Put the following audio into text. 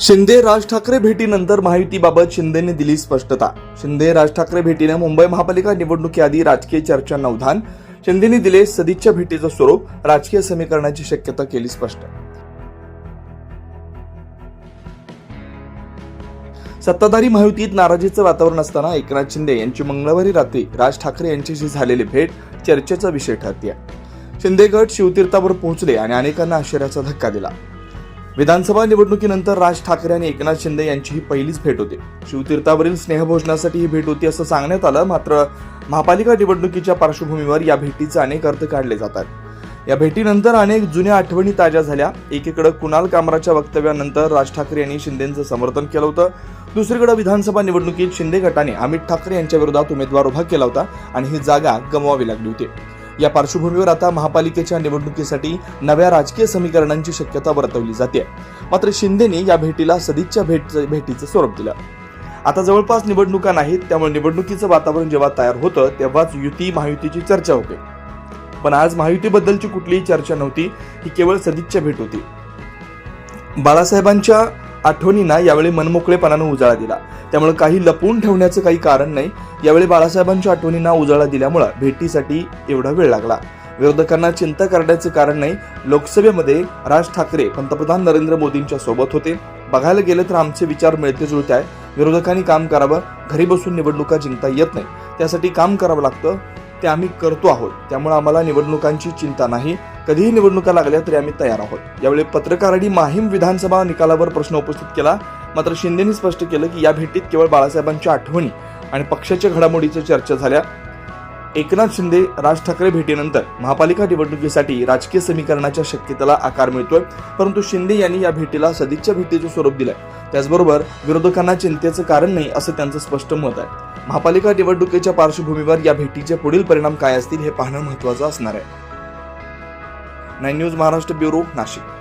शिंदे राज ठाकरे भेटीनंतर माहितीबाबत शिंदेने दिली स्पष्टता. शिंदे राज ठाकरे भेटीने मुंबई महापालिका निवडणुकीआधी राजकीय चर्चा नवधान. शिंदेने दिले सदिच्छा भेटीचं स्वरूप राजकीय समीकरणाची शक्यता केली स्पष्ट. सत्ताधारी महायुतीत नाराजीचं वातावरण असताना एकनाथ शिंदे यांची मंगळवारी रात्री राज ठाकरे यांच्याशी झालेली भेट चर्चेचा विषय ठरते शिंदे गट शिवतीर्थावर पोहोचले आणि अनेकांना आश्चर्याचा धक्का दिला. विधानसभा निवडणुकीनंतर राज ठाकरे आणि एकनाथ शिंदे यांची ही पहिलीच भेट होती. शिवतीर्थावरील स्नेहभोजनासाठी ही भेट होती असं सांगण्यात आलं. मात्र महापालिका निवडणुकीच्या पार्श्वभूमीवर या भेटीचे अनेक अर्थ काढले जातात. या भेटीनंतर अनेक जुन्या आठवणी ताज्या झाल्या. एकीकडे कुणाल कामराच्या वक्तव्यानंतर राज ठाकरे यांनी शिंदेचं समर्थन केलं होतं. दुसरीकडे विधानसभा निवडणुकीत शिंदे गटाने अमित ठाकरे यांच्या विरोधात उमेदवार उभा केला होता आणि ही जागा गमवावी लागली होती. या पार्श्वभूमीवर आता महापालिकेच्या निवडणुकीसाठी नव्या राजकीय समीकरणांची शक्यता वर्तवली जाते. मात्र शिंदेने या भेटीला सदिच्छा भेट भेटीचं स्वरूप दिलं. आता जवळपास निवडणुका नाहीत त्यामुळे निवडणुकीचं वातावरण जेव्हा तयार होतं तेव्हाच युती महायुतीची चर्चा होते. पण आज महायुतीबद्दलची कुठलीही चर्चा नव्हती ही केवळ सदिच्छा भेट होती. बाळासाहेबांच्या आठवणींना यावेळी मनमोकळेपणानं उजाळा दिला. त्यामुळे काही लपवून ठेवण्याचं काही कारण नाही. यावेळी बाळासाहेबांच्या आठवणींना उजाळा दिल्यामुळं भेटीसाठी एवढा वेळ लागला. विरोधकांना चिंता करण्याचं कारण नाही. लोकसभेमध्ये राज ठाकरे पंतप्रधान नरेंद्र मोदींच्या सोबत होते. बघायला गेलं तर आमचे विचार मिळते जुळते आहे विरोधकांनी काम करावं. घरी बसून निवडणुका जिंकता येत नाही. त्यासाठी काम करावं लागतं. ते आम्ही करतो आहोत. त्यामुळे आम्हाला निवडणुकांची चिंता नाही. कधीही निवडणुका लागल्या तरी आम्ही तयार आहोत. यावेळी पत्रकारांनी माहीम विधानसभा निकालावर प्रश्न उपस्थित केला. मात्र शिंदेनी स्पष्ट केलं की या भेटीत केवळ बाळासाहेबांच्या आठवणी आणि पक्षाच्या घडामोडीच्या चर्चा झाल्या. एकनाथ शिंदे राज ठाकरे भेटीनंतर महापालिका निवडणुकीसाठी राजकीय समीकरणाच्या शक्यतेला आकार मिळतोय. परंतु शिंदे यांनी या भेटीला सदिच्छा भेटीचं स्वरूप दिलंय. त्याचबरोबर विरोधकांना चिंतेचं कारण नाही असं त्यांचं स्पष्ट मत आहे. महापालिका निवडणुकीच्या पार्श्वभूमीवर या भेटीचे पुढील परिणाम काय असतील हे पाहणं महत्वाचं असणार आहे. Nine news Maharashtra bureau Nashik.